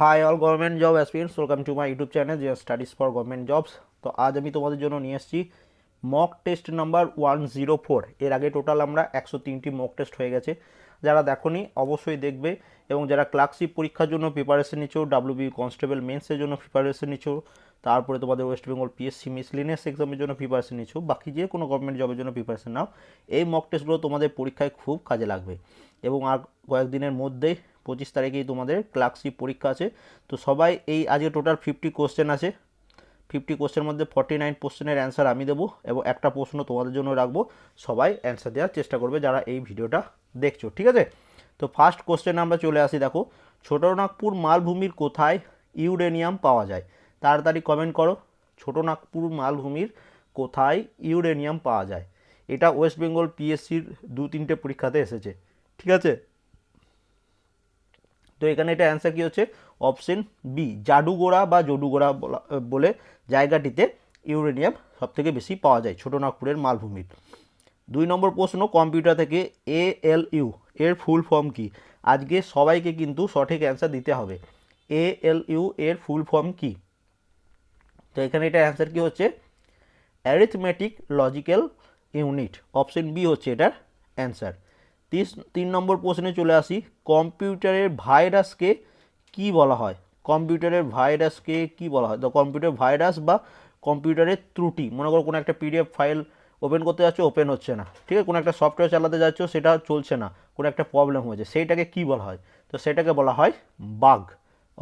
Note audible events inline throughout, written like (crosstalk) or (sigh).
Hi all government job aspirants welcome to my YouTube channel যে studies for government jobs তো আজ আমি তোমাদের জন্য নিয়ে এসেছি mock test number one zero four এর আগে টোটাল আমরা একশো তিনটি মক টেস্ট হয়ে গেছে। যারা দেখোনি, অবশ্যই দেখবে এবং যারা ক্লার্কশিপ পরীক্ষার জন্য প্রিপারেশন নিচ্ছ ডাব্লিউবি কনস্টেবল মেন্সের জন্য প্রিপারেশন নিচ্ছ, তারপরে তোমাদের ওয়েস্ট বেঙ্গল পিএসসি মিসলিনিয়াস এক্সামের জন্য প্রিপারেশন নিচ্ছ, বাকি যে কোনো গভর্নমেন্ট জবের জন্য প্রিপারেশন নাও। এই মক টেস্টগুলো তোমাদের পরীক্ষায় খুব কাজে লাগবে। এবং আর কয়েকদিনের মধ্যেই পঁচিশ তারিখেই তোমাদের ক্লার্কশিপ পরীক্ষা আছে। তো সবাই এই আজকে টোটাল ফিফটি কোশ্চেন আছে। ফিফটি কোশ্চেনের মধ্যে ফর্টি নাইন কোশ্চেনের অ্যান্সার আমি দেবো এবং একটা প্রশ্ন তোমাদের জন্য রাখব। সবাই অ্যান্সার দেওয়ার চেষ্টা করবে যারা এই ভিডিওটা দেখছ, ঠিক আছে? তো ফার্স্ট কোশ্চেন আমরা চলে আসি, দেখো। ছোটনাগপুর মালভূমির কোথায় ইউরেনিয়াম পাওয়া যায়? তাড়াতাড়ি কমেন্ট করো। ছোটনাগপুর মালভূমির কোথায় ইউরেনিয়াম পাওয়া যায়? এটা ওয়েস্ট বেঙ্গল পিএসসির দু তিনটে পরীক্ষাতে এসেছে, ঠিক আছে? তো এখানে এটা অ্যান্সার কী হচ্ছে? অপশন বি জাডুগোড়া বা জডুগোড়া বলা জায়গাটিতে ইউরেনিয়াম সবথেকে বেশি পাওয়া যায় ছোটনাগপুরের মালভূমির। দুই নম্বর প্রশ্ন, কম্পিউটার থেকে এ এল ইউ এর ফুল ফর্ম কি? আজকে সবাইকে কিন্তু সঠিক অ্যান্সার দিতে হবে। এ এল ইউ এর ফুল ফর্ম কি? তো এখানে এটা অ্যান্সার কি হচ্ছে? Arithmetic logical unit option B হচ্ছে এটার অ্যান্সার তিস, তিন নম্বর প্রশ্নে চলে আসি। কম্পিউটারের ভাইরাসকে কি বলা হয়? কম্পিউটারের ভাইরাসকে কি বলা হয়? তো কম্পিউটার ভাইরাস বা কম্পিউটারের ত্রুটি। মনে করো কোনো একটা পিডিএফ ফাইল ওপেন করতে যাচ্ছ, ওপেন হচ্ছে না। ঠিক আছে? কোনো একটা সফটওয়্যার চালাতে যাচ্ছ, সেটা চলছে না। কোনো একটা প্রবলেম হয়েছে। সেইটাকে কি বলা হয়? তো সেটাকে বলা হয় বাগ।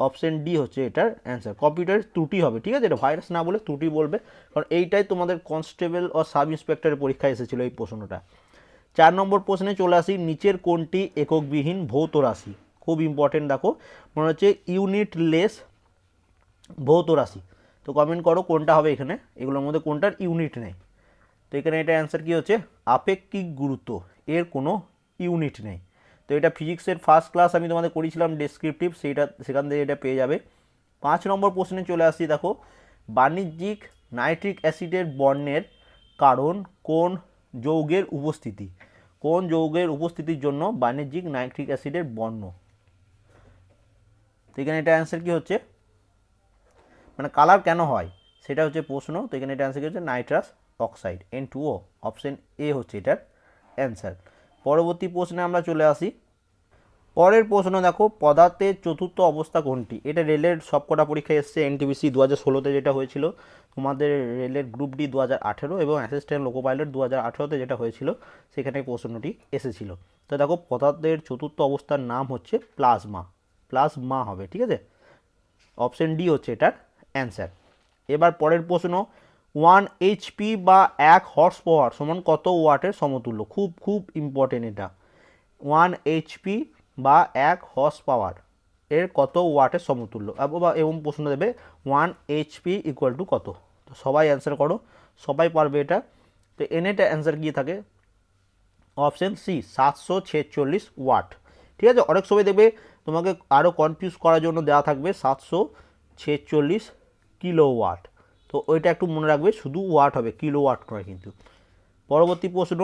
অপশন ডি হচ্ছে এটার অ্যান্সার। কম্পিউটারের ত্রুটি হবে, ঠিক আছে? এটা ভাইরাস না বলে ত্রুটি বলবে। কারণ এইটাই তোমাদের কনস্টেবল ও সাব ইন্সপেক্টরের পরীক্ষায় এসেছিল এই প্রশ্নটা। চার নম্বর প্রশ্নে চলে আসি, নিচের কোনটি এককবিহীন ভৌত রাশি? খুব ইম্পর্টেন্ট দেখো, মনে হচ্ছে ইউনিট লেস ভৌত রাশি। তো কমেন্ট করো কোনটা হবে এখানে, এগুলোর মধ্যে কোনটার ইউনিট নেই। তো এখানে এটা অ্যান্সার কী হচ্ছে? আপেক্ষিক গুরুত্ব, এর কোনো ইউনিট নেই। তো এটা ফিজিক্সের ফার্স্ট ক্লাস আমি তোমাদের করেছিলাম ডেসক্রিপটিভ সেইটা, সেখান থেকে এটা পেয়ে যাবে। পাঁচ নম্বর প্রশ্নে চলে আসছি দেখো, বাণিজ্যিক নাইট্রিক অ্যাসিডের বর্ণের কারণ কোন যৌগের উপস্থিতি? কোন যৌগের উপস্থিতির জন্য বাণিজ্যিক নাইট্রিক অ্যাসিডের বর্ণ? তো এখানে এটা অ্যান্সার কী হচ্ছে? মানে কালার কেন হয়? সেটা হচ্ছে প্রশ্ন। তো এখানে এটা অ্যান্সার কি হচ্ছে? Nitrous oxide N two O option A হচ্ছে এটার অ্যান্সার পরবর্তী প্রশ্নে আমরা চলে আসি। পরের প্রশ্ন দেখো, পদার্থের চতুর্থ অবস্থা কোনটি? এটা রেলের সবকটা পরীক্ষায় এসছে এনটিবিসি দু হাজার ষোলোতে যেটা হয়েছিল, তোমাদের রেলের গ্রুপ ডি দু হাজার আঠেরো এবং অ্যাসিস্ট্যান্ট লোকো পাইলট দু হাজার আঠেরোতে যেটা হয়েছিল, সেখানে প্রশ্নটি এসেছিল। তো দেখো, পদার্থের চতুর্থ অবস্থার নাম হচ্ছে প্লাজমা। প্লাজমা হবে, ঠিক আছে? অপশন ডি হচ্ছে এটার অ্যান্সার। এবার পরের প্রশ্ন, ওয়ান এইচপি বা এক হর্স পাওয়ার সমান কত ওয়াটের সমতুল্য? খুব খুব ইম্পর্টেন্ট এটা। ওয়ান এইচপি বা এক হর্স পাওয়ার এর কত ওয়াটের সমতুল্য? বা এবং প্রশ্ন দেবে ওয়ান এইচপি ইকুয়াল টু কত? তো সবাই অ্যান্সার করো, সবাই পারবে এটা। তো এন এটা অ্যান্সার গিয়ে থাকে? অপশান সি সাতশো ছেচল্লিশ ওয়াট ঠিক আছে? অনেক সময় দেখবে তোমাকে আরও কনফিউজ করার জন্য দেওয়া থাকবে, সাতশো ছেচল্লিশ কিলো ওয়াট তো ওইটা একটু মনে রাখবে, শুধু ওয়াট হবে, কিলো ওয়াট নয় কিন্তু। পরবর্তী প্রশ্ন,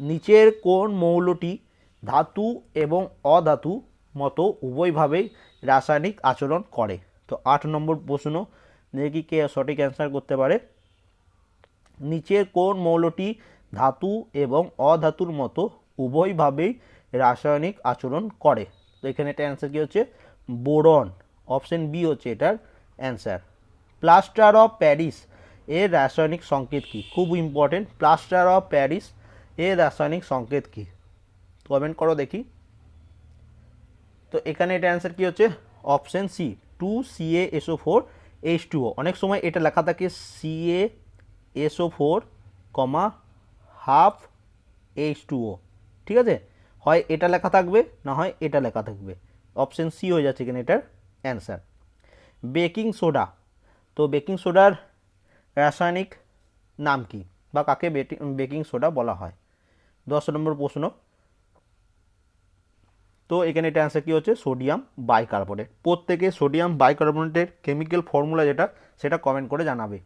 নিচের কোন মৌলটি ধাতু এবং অধাতু মতো উভয়ভাবেই রাসায়নিক আচরণ করে। তো আট নম্বর প্রশ্ন, দেখি কে সঠিক অ্যান্সার করতে পারে। নিচের কোন মৌলটি ধাতু এবং অধাতুর মতো উভয়ভাবেই রাসায়নিক আচরণ করে? তো এখানে এটা অ্যান্সার কী হচ্ছে? বোরন। অপশন বি হচ্ছে এটার অ্যান্সার প্লাস্টার অফ প্যারিস এর রাসায়নিক সংকেত কী? খুব ইম্পর্টেন্ট প্লাস্টার অফ প্যারিস এর রাসায়নিক সংকেত কী? কমেন্ট করো দেখি। তো এখানে এটা অ্যান্সার কী হচ্ছে? Option C two CA SO four H two O অনেক সময় এটা লেখা থাকে CA SO four comma half H two O ঠিক আছে? হয় এটা লেখা থাকবে, না হয় এটা লেখা থাকবে। অপশন সি হয়ে যাচ্ছে এখানে এটার অ্যান্সার বেকিং সোডা তো বেকিং সোডার রাসায়নিক নাম কি? বা কাকে বেকিং সোডা বলা হয়? দশ নম্বর প্রশ্ন। তো এখানে এটা অ্যান্সার কী হচ্ছে? সোডিয়াম বাইকার্বনেট প্রত্যেকে সোডিয়াম বাইকার্বনেটের কেমিক্যাল ফর্মুলা যেটা, সেটা কমেন্ট করে জানাবে।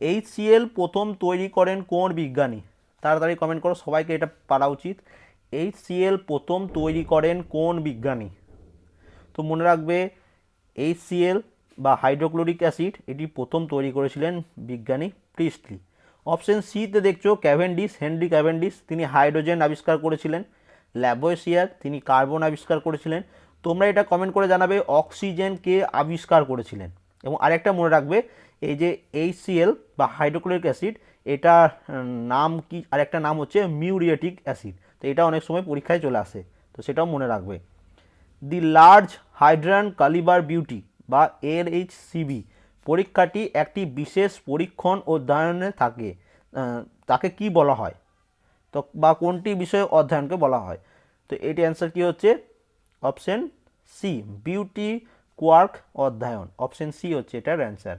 এইচসিএল প্রথম তৈরি করেন কোন বিজ্ঞানী? তাড়াতাড়ি কমেন্ট করো, সবাইকে এটা পারা উচিত। এইচসিএল প্রথম তৈরি করেন কোন বিজ্ঞানী? তো মনে রাখবে এইচসিএল বা হাইড্রোক্লোরিক অ্যাসিড এটি প্রথম তৈরি করেছিলেন বিজ্ঞানী প্রিস্টলি অপশন সিতে দেখছ ক্যাভেন্ডিস হেনরি ক্যাভেন্ডিস তিনি হাইড্রোজেন আবিষ্কার করেছিলেন। ল্যাবোয়েসিয়ার তিনি কার্বন আবিষ্কার করেছিলেন। তোমরা এটা কমেন্ট করে জানাবে অক্সিজেন কে আবিষ্কার করেছিলেন। এবং আরেকটা মনে রাখবে, এই যে এইচসিএল বা হাইড্রোক্লোরিক অ্যাসিড এটা নাম কি, আরেকটা নাম হচ্ছে মিউরিয়েটিক অ্যাসিড তো এটা অনেক সময় পরীক্ষায় চলে আসে, তো সেটাও মনে রাখবে। দি লার্জ হাইড্রান কালিবার বিউটি বা এর এইচ সিবি পরীক্ষাটি একটি বিশেষ পরীক্ষণ অধ্যয়নে থাকে। তাকে কি বলা হয়? তো বা কোনটি বিষয়ে অধ্যয়নকে বলা হয়? তো এটি অ্যান্সার কি হচ্ছে? অপশন সি বিউটি কোয়ার্ক অধ্যয়ন। অপশন সি হচ্ছে এটার অ্যান্সার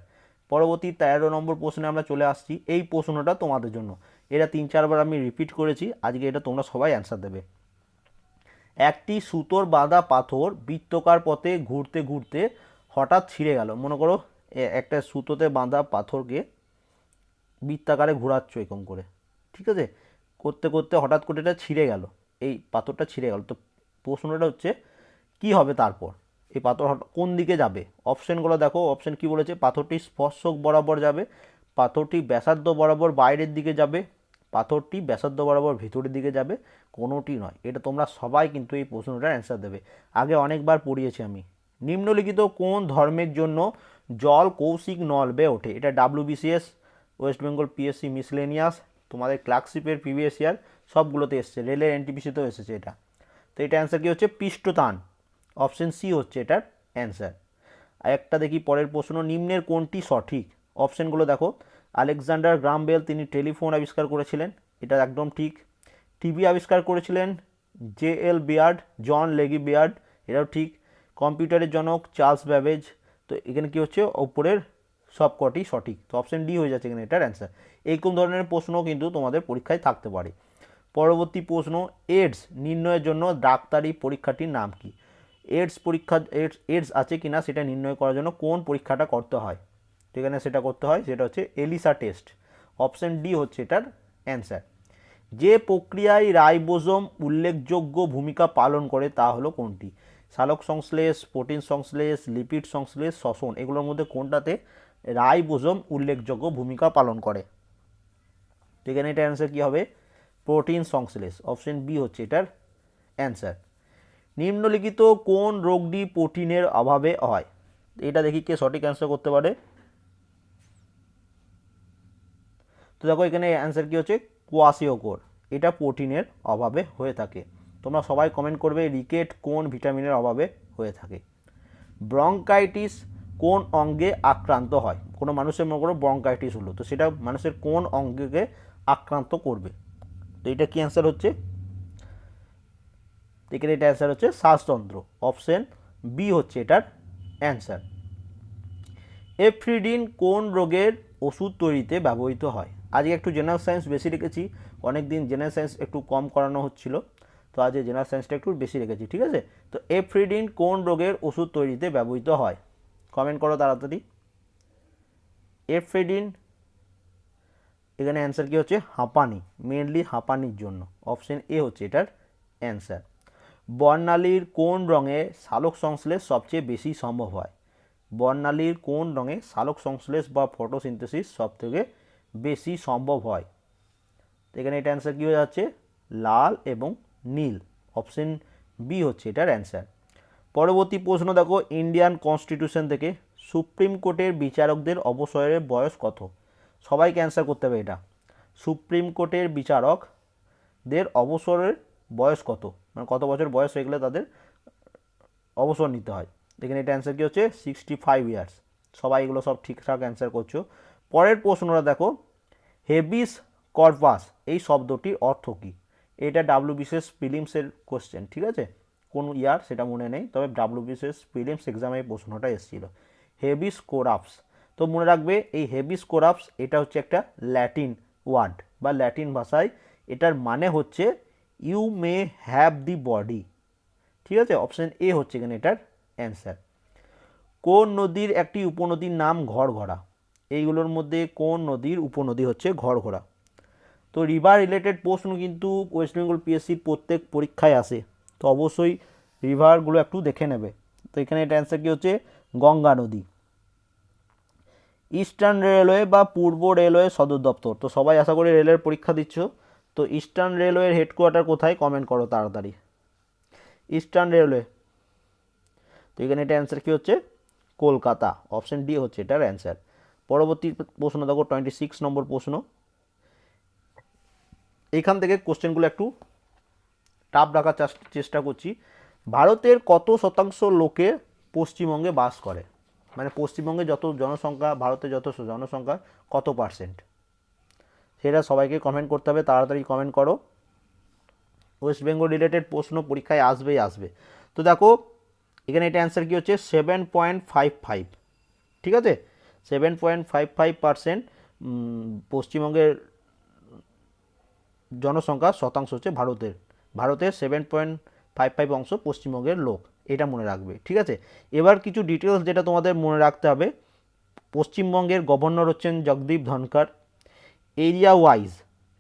পরবর্তী তেরো নম্বর প্রশ্নে আমরা চলে আসছি। এই প্রশ্নটা তোমাদের জন্য। এটা তিন চারবার আমি রিপিট করেছি। আজকে এটা তোমরা সবাই অ্যান্সার দেবে। একটি সুতোর বাঁধা পাথর বৃত্তকার পথে ঘুরতে ঘুরতে হঠাৎ ছিঁড়ে গেল। মনে করো একটা সুতোতে বাঁধা পাথরকে বৃত্তাকারে ঘোরাচ্ছ এরকম করে। ঠিক আছে? করতে করতে হঠাৎ করে এটা ছিঁড়ে গেল। এই পাথরটা ছিঁড়ে গেল। তো প্রশ্নটা হচ্ছে, কি হবে তারপর? এই পাথর কোন দিকে যাবে? অপশানগুলো দেখো। অপশান কি বলেছে? পাথরটি স্পর্শক বরাবর যাবে। পাথরটি ব্যাসার্ধ বরাবর বাইরের দিকে যাবে। পাথরটি ব্যাসার্ধ বরাবর ভিতরের দিকে যাবে। কোনোটি নয়। এটা তোমরা সবাই কিন্তু এই প্রশ্নটার অ্যান্সার দেবে। আগে অনেকবার পড়িয়েছি আমি। নিম্নলিখিত কোন ধর্মের জন্য জল কৌশিক নল বেয়ে ওঠে? এটা WBCS west Bengal PSC miscellaneous তোমাদের ক্লার্কশিপের প্রিভিয়াস ইয়ার সবগুলোতে এসছে, রেলের এনটিপিসিতেও এসেছে এটা। তো এটা অ্যান্সার কী হচ্ছে? পৃষ্ঠতান। অপশন সি হচ্ছে এটার অ্যান্সার আর একটা দেখি পরের প্রশ্ন, নিম্নের কোনটি সঠিক? অপশনগুলো দেখো। আলেকজান্ডার গ্রাম বেল তিনি টেলিফোন আবিষ্কার করেছিলেন, এটা একদম ঠিক। টিভি আবিষ্কার করেছিলেন জে এল বিয়ার্ড, জন লেগি বিয়ার্ড, এটাও ঠিক। কম্পিউটারের জনক চার্লস ব্যাবেজ। তো এখানে কি হচ্ছে? উপরের সব কটি সঠিক। তো অপশন ডি হয়ে যাচ্ছে এখানে এটার অ্যান্সার এইরকম ধরনের প্রশ্ন কিন্তু তোমাদের পরীক্ষায় থাকতে পারে। পরবর্তী প্রশ্ন এডস নির্ণয়ের জন্য ডাক্তারি পরীক্ষাটির নাম কি? এডস পরীক্ষা এডস এডস আছে কি না সেটা নির্ণয় করার জন্য কোন পরীক্ষাটা করতে হয়? তো এখানে সেটা করতে হয়, সেটা হচ্ছে এলিসা টেস্ট অপশন ডি হচ্ছে এটার অ্যান্সার যে প্রক্রিয়ায় রাইবোজোম উল্লেখযোগ্য ভূমিকা পালন করে তা হলো কোনটি? সালোক সংশ্লেষ, প্রোটিন সংশ্লেষ, লিপিড সংশ্লেষ, শ্বসন, এগুলোর মধ্যে কোনটাতে রাইবোজোম উল্লেখযোগ্য ভূমিকা পালন করে? তো এখানে এটা অ্যান্সার কী হবে? প্রোটিন সংশ্লেষ অপশন বি হচ্ছে এটার অ্যান্সার নিম্নলিখিত কোন রোগটি প্রোটিনের অভাবে হয়? এটা দেখি কে সঠিক অ্যান্সার করতে পারে। তো দেখো, এখানে অ্যান্সার কী হচ্ছে? কোয়াশিওকোর এটা প্রোটিনের অভাবে হয়ে থাকে। তোমরা সবাই কমেন্ট করবে, রিকেট কোন ভিটামিনের অভাবে হয়ে থাকে। ব্রঙ্কাইটিস কোন অঙ্গে আক্রান্ত হয়? কোনো মানুষের মনে করো ব্রঙ্কাইটিস হলো, তো সেটা মানুষের কোন অঙ্গকে আক্রান্ত করবে। তো এটা কি অ্যান্সার হচ্ছে? এখানে এটা অ্যান্সার হচ্ছে শ্বাসতন্ত্র অপশন বি হচ্ছে এটার অ্যান্সার এফ্রিডিন কোন রোগের ওষুধ তৈরিতে ব্যবহৃত হয়? আজকে একটু জেনারেল সায়েন্স বেশি রেখেছি অনেক দিন জেনারেল সায়েন্স একটু কম করানো হচ্ছিল, তো আজকে জেনারেল সায়েন্সটা একটু বেশি রেখেছি, ঠিক আছে? তো এফ্রিডিন কোন রোগের ওষুধ তৈরিতে ব্যবহৃত হয়? কমেন্ট করো তাড়াতাড়ি। এফ্রিডিন এখানে অ্যান্সার কি হচ্ছে? হাঁপানি। মেনলি হাঁপানির জন্য। অপশন এ হচ্ছে এটার অ্যান্সার বর্ণালীর কোন রঙে সালোক সংশ্লেষ সবচেয়ে বেশি সম্ভব হয়? বর্ণালীর কোন রঙে সালোক সংশ্লেষ বা ফটোসিনথেসিস সবথেকে বেশি সম্ভব হয়? এখানে এটা অ্যান্সার কী হয়ে যাচ্ছে? লাল এবং নীল। অপশন বি হচ্ছে এটার অ্যান্সার পরবর্তী প্রশ্ন দেখো ইন্ডিয়ান কনস্টিটিউশন থেকে সুপ্রিম কোর্টের বিচারকদের অবসরের বয়স কত? সবাইকে অ্যান্সার করতে হবে এটা। সুপ্রিম কোর্টের বিচারকদের অবসরের বয়স কত? মানে কত বছর বয়স হয়ে গেলে তাদের অবসর নিতে হয়। এখানে এটা অ্যান্সার কী হচ্ছে? সিক্সটি ফাইভ ইয়ার্স সবাই এগুলো সব ঠিকঠাক অ্যান্সার করছ। পরের প্রশ্নটা দেখো। হেবিস কর্পাস এই শব্দটির অর্থ কী? এটা ডাব্লিউ বিশেষ ফিলিমসের কোশ্চেন ঠিক আছে? কোন ইয়ার? সেটা মনে নেই। তবে ডাব্লিউ বিশেষ ফিলিমস এক্সামে এই প্রশ্নটা এসেছিল। হেবিস কোরাপস তো মনে রাখবে এই হেবিস কোরাপস এটা হচ্ছে একটা ল্যাটিন ওয়ার্ড বা ল্যাটিন ভাষায়। এটার মানে হচ্ছে you may have the body ঠিক আছে? অপশন এ হচ্ছে এখানে এটার অ্যান্সার কোন নদীর একটি উপনদীর নাম ঘরঘরা? এইগুলোর মধ্যে কোন নদীর উপনদী হচ্ছে ঘরঘরা? তো রিভার রিলেটেড প্রশ্ন কিন্তু ওয়েস্ট বেঙ্গল পিএসসির প্রত্যেক পরীক্ষায় আসে। তো অবশ্যই রিভারগুলো একটু দেখে নেবে। তো এখানে এটা অ্যান্সার কি হচ্ছে? গঙ্গা নদী। ইস্টার্ন রেলওয়ে বা পূর্ব রেলওয়ে সদর দপ্তর। তো সবাই আশা করি রেলের পরীক্ষা দিচ্ছ। তো ইস্টার্ন রেলওয়ের হেডকোয়ার্টার কোথায়? কমেন্ট করো তাড়াতাড়ি। Eastern railway. তো এখানে এটা অ্যান্সার কী হচ্ছে? কলকাতা। অপশন ডি হচ্ছে এটার অ্যান্সার পরবর্তী প্রশ্ন দেখো টোয়েন্টি সিক্স নম্বর প্রশ্ন। এইখান থেকে কোশ্চেনগুলো একটু টাফ রাখার চেষ্টা করছি। ভারতের কত শতাংশ লোকে পশ্চিমবঙ্গে বাস করে? মানে পশ্চিমবঙ্গে যত জনসংখ্যা ভারতের যত জনসংখ্যা, কত পার্সেন্ট সেটা সবাইকে কমেন্ট করতে হবে, তাড়াতাড়ি কমেন্ট করো। ওয়েস্ট বেঙ্গল রিলেটেড প্রশ্ন পরীক্ষায় আসবেই আসবে। তো দেখো, এখানে এটা অ্যান্সার কী হচ্ছে? সেভেন পয়েন্ট ফাইভ ফাইভ ঠিক আছে? Seven point five five percent পশ্চিমবঙ্গের জনসংখ্যা শতাংশ হচ্ছে ভারতের। ভারতের সেভেন পয়েন্ট ফাইভ ফাইভ অংশ পশ্চিমবঙ্গের লোক। এটা মনে রাখবে, ঠিক আছে? এবার কিছু ডিটেলস যেটা তোমাদের মনে রাখতে হবে। পশ্চিমবঙ্গের গভর্নর হচ্ছেন জগদীপ ধনকর এরিয়া ওয়াইজ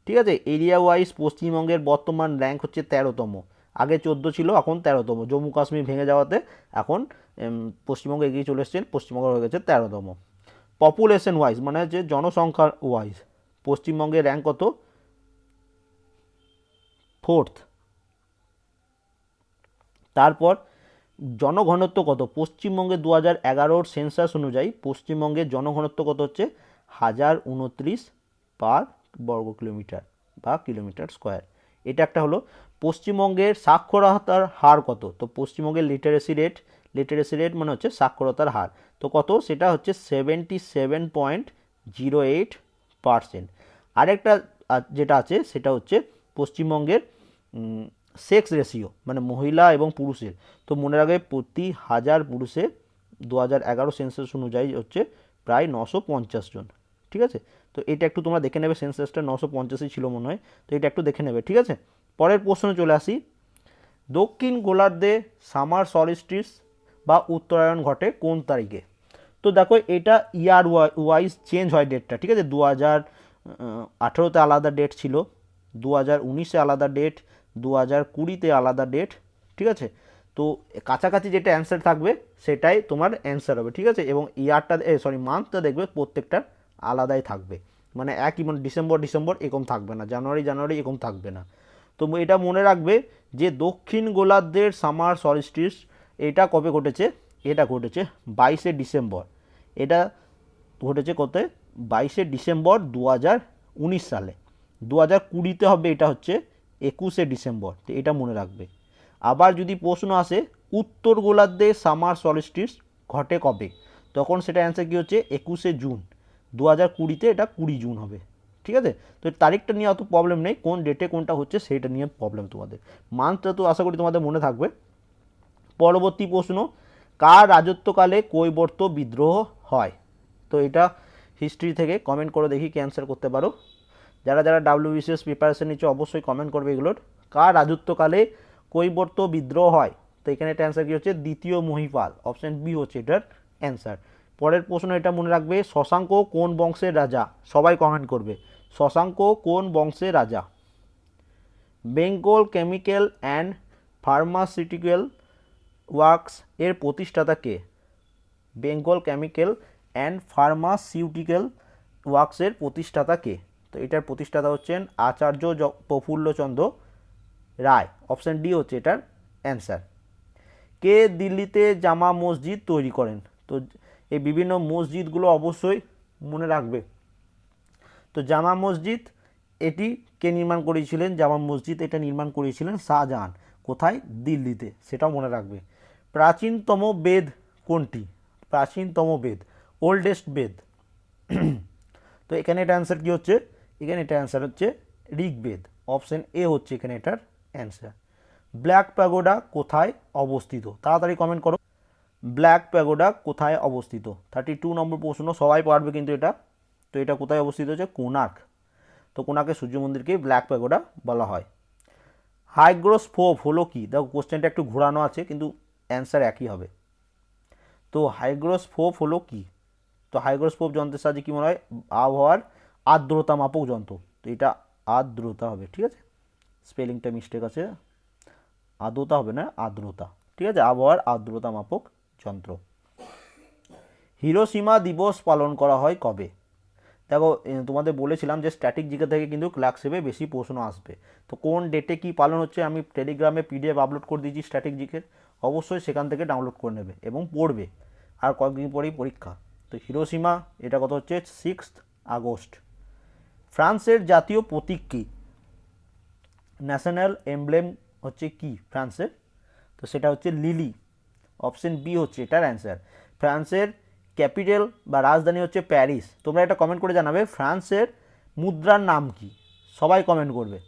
ঠিক আছে? এরিয়া ওয়াইজ পশ্চিমবঙ্গের বর্তমান র্যাঙ্ক হচ্ছে তেরোতম। আগে চোদ্দ ছিল, এখন তেরোতম। জম্মু কাশ্মীর ভেঙে যাওয়াতে এখন পশ্চিমবঙ্গ এগিয়ে চলে এসছেন, পশ্চিমবঙ্গ হয়ে গেছে তেরোতম। পপুলেশন ওয়াইজ মানে যে জনসংখ্যা ওয়াইজ পশ্চিমবঙ্গের র্যাঙ্ক কত? ফোর্থ তারপর জনঘনত্ব কত? পশ্চিমবঙ্গে দু হাজার এগারোর সেন্সাস অনুযায়ী পশ্চিমবঙ্গের জনঘনত্ব কত হচ্ছে? হাজার উনত্রিশ পার বর্গ কিলোমিটার বা কিলোমিটার স্কোয়ার। এটা একটা হলো পশ্চিমবঙ্গের সাক্ষরতার হার কত? তো পশ্চিমবঙ্গের লিটারেসি রেট লিটারেসি রেট মানে হচ্ছে সাক্ষরতার হার। তো কত? সেটা হচ্ছে seventy seven point zero eight percent আরেকটা যেটা আছে সেটা হচ্ছে পশ্চিমবঙ্গের সেক্স রেশিও মানে মহিলা এবং পুরুষের। তো মনে রাখবে প্রতি হাজার পুরুষে দু হাজার এগারো সেন্সাস অনুযায়ী হচ্ছে প্রায় নশো পঞ্চাশ জন, ঠিক আছে? তো এটা একটু তোমরা দেখে নেবে সেন্সাসটা নশো পঞ্চাশই ছিল মনে হয়, তো এটা একটু দেখে নেবে, ঠিক আছে? পরের প্রশ্নে চলে আসি। দক্ষিণ গোলার্ধে সামার সলিস্টিস বা উত্তরায়ণ ঘটে কোন তারিখে? তো দেখো, এটা ইয়ার ওয়াইজ চেঞ্জ হয় ডেটটা, ঠিক আছে? দু হাজার আঠেরোতে আলাদা ডেট ছিল, দু হাজার উনিশে আলাদা ডেট দু হাজার কুড়িতে আলাদা ডেট ঠিক আছে? তো কাছাকাছি যেটা অ্যান্সার থাকবে, সেটাই তোমার অ্যান্সার হবে, ঠিক আছে? এবং ইয়ারটা সরি মান্থটা দেখবে প্রত্যেকটা আলাদাই থাকবে। মানে একই মানে ডিসেম্বর ডিসেম্বর এরকম থাকবে না জানুয়ারি জানুয়ারি এরকম থাকবে না। তো এটা মনে রাখবে যে দক্ষিণ গোলার্ধের সামার সলিস্টিস এটা কবে ঘটেছে? এটা ঘটেছে বাইশে ডিসেম্বর এটা ঘটেছে কত? বাইশে ডিসেম্বর দু হাজার উনিশ সালে। দু হাজার কুড়িতে হবে এটা হচ্ছে একুশে ডিসেম্বর, তো এটা মনে রাখবে। আবার যদি প্রশ্ন আসে, উত্তর গোলার্ধে সামার সলিস্টিস ঘটে কবে? তখন সেটা অ্যান্সার কী হচ্ছে? একুশে জুন। দু হাজার কুড়িতে এটা কুড়ি জুন হবে। ঠিক আছে? তো তারিখটা নিয়ে অত প্রবলেম নেই। কোন ডেটে কোনটা হচ্ছে, সেটা নিয়ে প্রবলেম তোমাদের। মান্থটা তো আশা করি তোমাদের মনে থাকবে। পরবর্তী প্রশ্ন, কার রাজত্বকালে কৈবর্ত বিদ্রোহ হয়? তো এটা হিস্ট্রি থেকে কমেন্ট করে দেখি, কি অ্যান্সার করতে পারো। যারা যারা ডাব্লিউবিসিএস প্রিপারেশন নিচ্ছে অবশ্যই কমেন্ট করবে এগুলোর কার রাজত্বকালে কৈবর্ত বিদ্রোহ হয়? তো এখানে এটা অ্যান্সার কী হচ্ছে? দ্বিতীয় মহিপাল অপশন বি হচ্ছে এটার অ্যান্সার পরের প্রশ্ন এটা মনে রাখবে, শশাঙ্ক কোন বংশের রাজা? সবাই কমেন্ট করবে, শশাঙ্ক কোন বংশের রাজা? Bengal chemical and pharmaceutical works এর প্রতিষ্ঠাতা কে? বেঙ্গল কেমিক্যাল অ্যান্ড ফার্মাসিউটিক্যাল ওয়ার্কসের প্রতিষ্ঠাতা কে? তো এটার প্রতিষ্ঠাতা হচ্ছেন আচার্য প্রফুল্লচন্দ্র রায়। অপশান ডি হচ্ছে এটার অ্যান্সার কে দিল্লিতে জামা মসজিদ তৈরি করেন? তো এই বিভিন্ন মসজিদগুলো অবশ্যই মনে রাখবে। তো জামা মসজিদ, এটি কে নির্মাণ করেছিলেন? জামা মসজিদ এটা নির্মাণ করেছিলেন শাহজাহান। কোথায়? দিল্লিতে। সেটাও মনে রাখবে। প্রাচীনতম বেদ কোনটি? প্রাচীনতম বেদ ওল্ডেস্ট বেদ। তো এখানে এটা অ্যান্সার কী হচ্ছে? এখানে এটা অ্যান্সার হচ্ছে ঋগ্বেদ। অপশন এ হচ্ছে এখানে এটার অ্যান্সার ব্ল্যাক প্যাগোডা কোথায় অবস্থিত? তাড়াতাড়ি কমেন্ট করো। ব্ল্যাক প্যাগোডা কোথায় অবস্থিত? থার্টি টু নম্বর প্রশ্ন সবাই পারবে কিন্তু এটা। তো এটা কোথায় অবস্থিত হচ্ছে? কোনার্ক তো কোনার্কের সূর্য মন্দিরকেই ব্ল্যাক প্যাগোডা বলা হয়। হাইগ্রোস্ফোপ হলো কি? দেখো কোশ্চেনটা একটু ঘোরানো আছে, কিন্তু অ্যান্সার একই হবে। তো হাইগ্রোস্ফোপ হলো কি? তো হাইগ্রোস্কোপ যন্ত্রের সাহায্যে কী মনে হয়? আবহাওয়ার আর্দ্রতা মাপক যন্ত্র। তো এটা আর্দ্রতা হবে, ঠিক আছে? স্পেলিংটা মিস্টেক আছে। আর্দ্রতা হবে না, আর্দ্রতা। ঠিক আছে? আবহাওয়ার আর্দ্রতা মাপক যন্ত্র। হিরোসীমা দিবস পালন করা হয় কবে? দেখো তোমাদের বলেছিলাম যে স্ট্যাটিক জিকে থেকে কিন্তু ক্লাস সেভে বেশি প্রশ্ন আসবে। তো কোন ডেটে কি পালন হচ্ছে, আমি টেলিগ্রামে পিডিএফ আপলোড করে দিয়েছি স্ট্যাটিক জিকের অবশ্যই সেখান থেকে ডাউনলোড করে নেবে এবং পড়বে। আর কয়েকদিন পরেই পরীক্ষা। তো হিরোসীমা, এটা কত হচ্ছে? Six August. ফ্রান্সের জাতীয় প্রতীক কী? ন্যাশনাল এমব্লেম হচ্ছে কি ফ্রান্সের? তো সেটা হচ্ছে লিলি। অপশন বি হচ্ছে এটার অ্যান্সার। ফ্রান্সের ক্যাপিটাল বা রাজধানী হচ্ছে প্যারিস। তোমরা এটা কমেন্ট করে জানাবে, ফ্রান্সের মুদ্রার নাম কি? সবাই কমেন্ট করবে।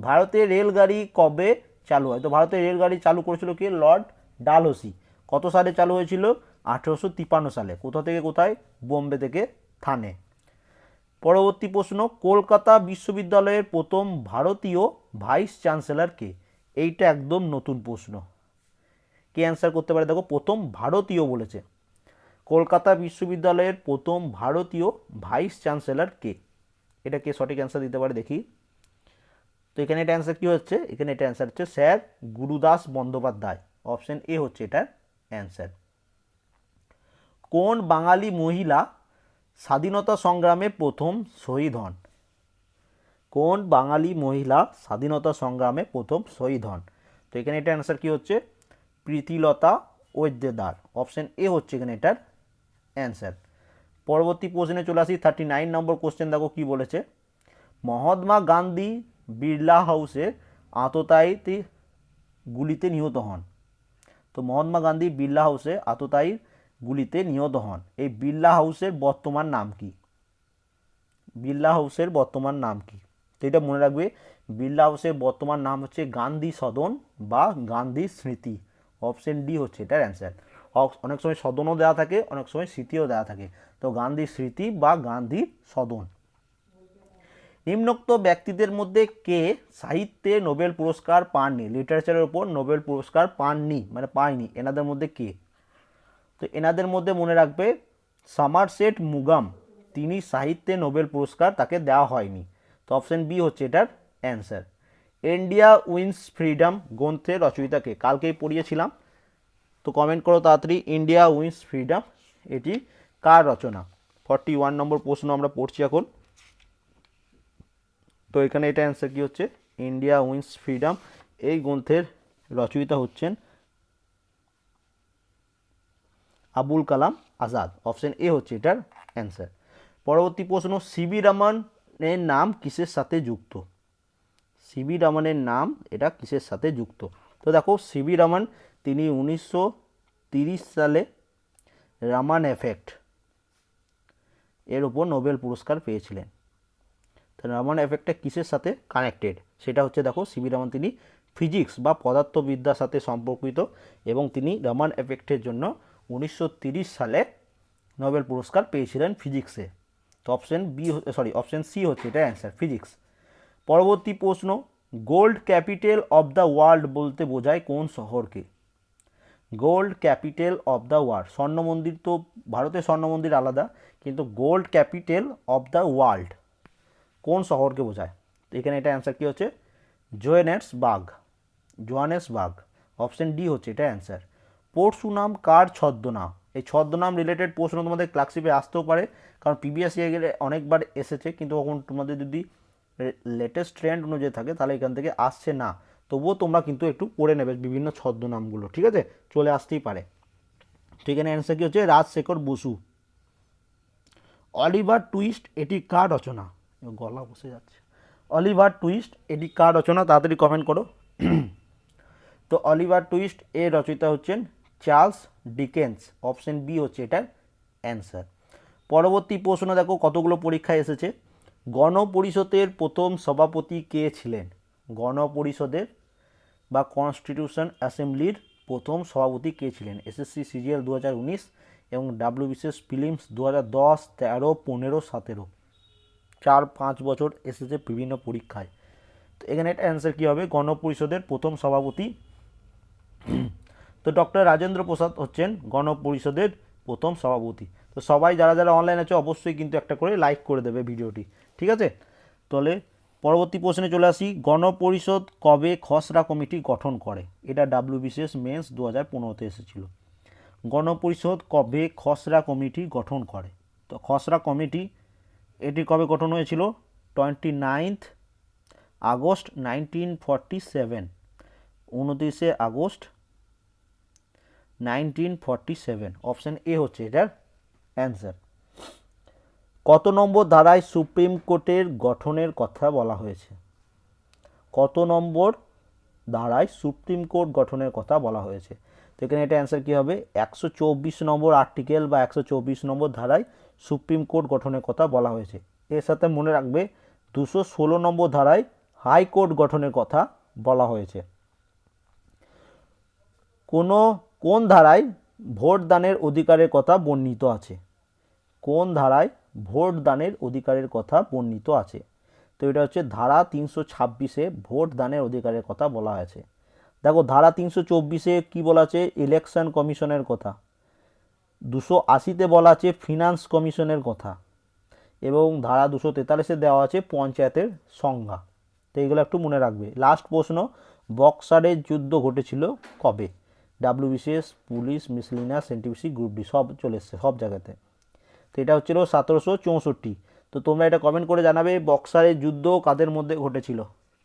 ভারতে রেলগাড়ি কবে চালু হয়? তো ভারতে রেলগাড়ি চালু করেছিল কি? Lord Dalhousie. কত সালে চালু হয়েছিল? আঠেরোশো তিপ্পান্ন সালে। কোথা থেকে কোথায়? বোম্বে থেকে থানে। পরবর্তী প্রশ্ন, কলকাতা বিশ্ববিদ্যালয়ের প্রথম ভারতীয় ভাইস চ্যান্সেলর কে এইটা একদম নতুন প্রশ্ন। কে অ্যান্সার করতে পারে? দেখো, প্রথম ভারতীয় বলেছে। কলকাতা বিশ্ববিদ্যালয়ের প্রথম ভারতীয় ভাইস চ্যান্সেলর কে এটা কে সঠিক অ্যান্সার দিতে পারে? দেখি। তো এখানে এটা অ্যান্সার কী হচ্ছে? এখানে এটা অ্যান্সার হচ্ছে sir Gurudas Bandyopadhyay. Option A হচ্ছে এটার অ্যান্সার কোন বাঙালি মহিলা স্বাধীনতা সংগ্রামে প্রথম শহীদ হন। কোন বাঙালি মহিলা স্বাধীনতা সংগ্রামে প্রথম শহীদ হন? তো এখানে এটা অ্যান্সার কী হচ্ছে? প্রীতিলতা ওয়েদ্দেদার অপশন এ হচ্ছে এখানে এটার অ্যান্সার পরবর্তী প্রশ্নে চলে আসি থার্টি নাইন নম্বর কোশ্চেন দেখো কী বলেছে? মহাত্মা গান্ধী বিড়লা হাউসে আততায়ীতে গুলিতে নিহত হন। তো মহাত্মা গান্ধী বিড়লা হাউসে আততায়ীর গুলিতে নিহত হন। এই বিড়লা হাউসের বর্তমান নাম কি? বিড়লা হাউসের বর্তমান নাম কি? তো এটা মনে রাখবে বিড়লা হাউসের বর্তমান নাম হচ্ছে গান্ধী সদন বা গান্ধী স্মৃতি। অপশন ডি হচ্ছে এটার অ্যান্সার। অনেক সময় সদনও দেওয়া থাকে, অনেক সময় স্মৃতিও দেওয়া থাকে। তো গান্ধী স্মৃতি বা গান্ধী সদন। নিম্নোক্ত ব্যক্তিদের মধ্যে কে সাহিত্যে নোবেল পুরস্কার পাননি? লিটারেচারের ওপর নোবেল পুরস্কার পাননি মানে পায়নি। এনাদের মধ্যে কে? তো এনাদের মধ্যে মনে রাখবে সামারসেট মুগাম, তিনি সাহিত্যে নোবেল পুরস্কার তাকে দেওয়া হয়নি। তো অপশন বি হচ্ছে এটার অ্যান্সার। ইন্ডিয়া উইন্স ফ্রিডম গ্রন্থের রচয়িতাকে কালকেই পড়িয়েছিলাম। তো কমেন্ট করো তাড়াতাড়ি ইন্ডিয়া উইন্স ফ্রিডম, এটি কার রচনা? ফর্টি ওয়ান নম্বর প্রশ্ন আমরা পড়ছি এখন। তো এখানে এটা অ্যান্সার কী হচ্ছে? ইন্ডিয়া উইন্স ফ্রিডম, এই গ্রন্থের রচয়িতা হচ্ছেন আবুল কালাম আজাদ। অপশন এ হচ্ছে এটার অ্যান্সার পরবর্তী প্রশ্ন সিবি রমনের নাম কিসের সাথে যুক্ত? সিবি রমনের নাম এটা কিসের সাথে যুক্ত? তো দেখো সিবি রমন, তিনি উনিশশো সালে রামান এফেক্ট এর উপর নোবেল পুরস্কার পেয়েছিলেন। তো রামান এফেক্টটা কিসের সাথে কানেক্টেড সেটা হচ্ছে দেখো সিবি রমন তিনি ফিজিক্স বা পদার্থবিদ্যার সাথে সম্পর্কিত এবং তিনি রামান এফেক্টের জন্য উনিশশো সালে নোবেল পুরস্কার পেয়েছিলেন ফিজিক্সে। তো option B sorry option C হচ্ছে এটা অ্যান্সার ফিজিক্স পরবর্তী প্রশ্ন gold capital of the world বলতে বোঝায় কোন শহরকে? Gold capital of the world স্বর্ণ মন্দির তো ভারতের স্বর্ণ মন্দির আলাদা, কিন্তু gold capital of the world কোন শহরকে বোঝায়? এখানে এটা অ্যান্সার কী হচ্ছে? জোয়েনেটসবার্গ জোহানেসবার্গ। অপশন ডি হচ্ছে এটা অ্যান্সার পরশু নাম কার ছদ্মনাম? এই ছদ্মনাম রিলেটেড প্রশ্ন তোমাদের ক্লাসিপে আসতেও পারে, কারণ পিবিএস গেলে অনেকবার এসেছে, কিন্তু তখন তোমাদের যদি লেটেস্ট ট্রেন্ড অনুযায়ী থাকে, তাহলে এখান থেকে আসছে না। তবুও তোমরা কিন্তু একটু পড়ে নেবে বিভিন্ন ছদ্মনামগুলো, ঠিক আছে? চলে আসতেই পারে। তো এখানে অ্যান্সার কী হচ্ছে? রাজশেখর বসু। অলিভার টুইস্ট, এটি কার রচনা? গলা বসে যাচ্ছে। অলিভার টুইস্ট, এটি কার রচনা? তাড়াতাড়ি কমেন্ট করো। (clears throat) তো অলিভার টুইস্ট এর রচয়িতা হচ্ছেন চার্লস ডিকেন্স, অপশন বি হচ্ছে এটার অ্যান্সার। পরবর্তী প্রশ্ন দেখো, কতগুলো পরীক্ষায় এসেছে? গণপরিষদের প্রথম সভাপতি কে ছিলেন? গণপরিষদের বা কনস্টিটিউশন অ্যাসেম্বলির প্রথম সভাপতি কে ছিলেন? এসএসসি সিজিএল দু হাজার উনিশ এবং ডাব্লিউবিসিএস ফিলিমস দু হাজার দশ, তেরো, পনেরো, সতেরো। চার, পাঁচ বছর এসেছে বিভিন্ন পরীক্ষায়। তো এখানে একটা অ্যান্সার কী হবে? গণপরিষদের প্রথম সভাপতি তো ডক্টর রাজেন্দ্র প্রসাদ হচ্ছেন গণপরিষদের প্রথম সভাপতি। তো সবাই যারা যারা অনলাইন আছে, অবশ্যই কিন্তু একটা করে লাইক করে দেবে ভিডিওটি, ঠিক আছে? তাহলে পরবর্তী প্রশ্নে চলে আসি, গণপরিষদ কবে খসড়া কমিটি গঠন করে? এটা ডাব্লিউবিসিএস মেন্স দু হাজার পনেরোতে এসেছিল। গণপরিষদ কবে খসড়া কমিটি গঠন করে? তো খসড়া কমিটি এটি কবে গঠন হয়েছিল? Twenty ninth August nineteen forty seven উনতিরিশে August nineteen forty seven. Option A হচ্ছে এটার অ্যান্সার। কত নম্বর ধারায় সুপ্রিম কোর্টের গঠনের কথা বলা হয়েছে? কত নম্বর ধারায় সুপ্রিম কোর্ট গঠনের কথা বলা হয়েছে? তো এখানে এটা অ্যান্সার কী হবে? একশো চব্বিশ নম্বর আর্টিকেল বা একশো চব্বিশ নম্বর ধারায় সুপ্রিম কোর্ট গঠনের কথা বলা হয়েছে। এর সাথে মনে রাখবে, দুশো ষোলো নম্বর ধারায় হাইকোর্ট গঠনের কথা বলা হয়েছে। কোনো কোন ধারায় ভোট দানের অধিকারের কথা বর্ণিত আছে? কোন ধারায় ভোট দানের অধিকারের কথা বর্ণিত আছে? তো এটা হচ্ছে ধারা তিনশো ছাব্বিশে ভোট দানের অধিকারের কথা বলা আছে। দেখো, ধারা তিনশো চব্বিশে কী বলা আছে? ইলেকশন কমিশনের কথা। দুশো আশিতে বলা আছে ফিনান্স কমিশনের কথা। এবং ধারা দুশো তেতাল্লিশে দেওয়া আছে পঞ্চায়েতের সংজ্ঞা। তো এইগুলো একটু মনে রাখবে। লাস্ট প্রশ্ন, বক্সারের যুদ্ধ ঘটেছিল কবে? WBCS police miscellaneous NTPC group D সব চলে এসছে, সব জায়গাতে। তো এটা হচ্ছিল সতেরোশো চৌষট্টি। তো তোমরা এটা কমেন্ট করে জানাবে বক্সারের যুদ্ধ কাদের মধ্যে ঘটেছিল।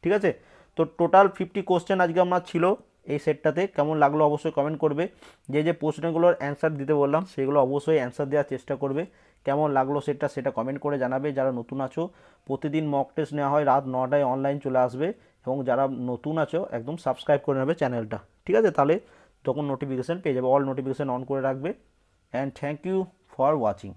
ঠিক আছে? তো টোটাল ফিফটি কোশ্চেন আজকে আমার ছিল এই সেটটাতে কেমন লাগল অবশ্যই কমেন্ট করবে। যে যে প্রশ্নগুলোর অ্যান্সার দিতে বললাম, সেগুলো অবশ্যই অ্যান্সার দেওয়ার চেষ্টা করবে। কেমন লাগল সেটটা সেটা কমেন্ট করে জানাবে। যারা নতুন আছো, প্রতিদিন মক টেস্ট নেওয়া হয়, রাত নটায় অনলাইন চলে আসবে। এবং যারা নতুন আছো, একদম সাবস্ক্রাইব করে নেবে চ্যানেলটা ঠিক আছে? তাহলে তখন নোটিফিকেশান পেয়ে যাবে। অল নোটিফিকেশান অন করে রাখবে। And thank you for watching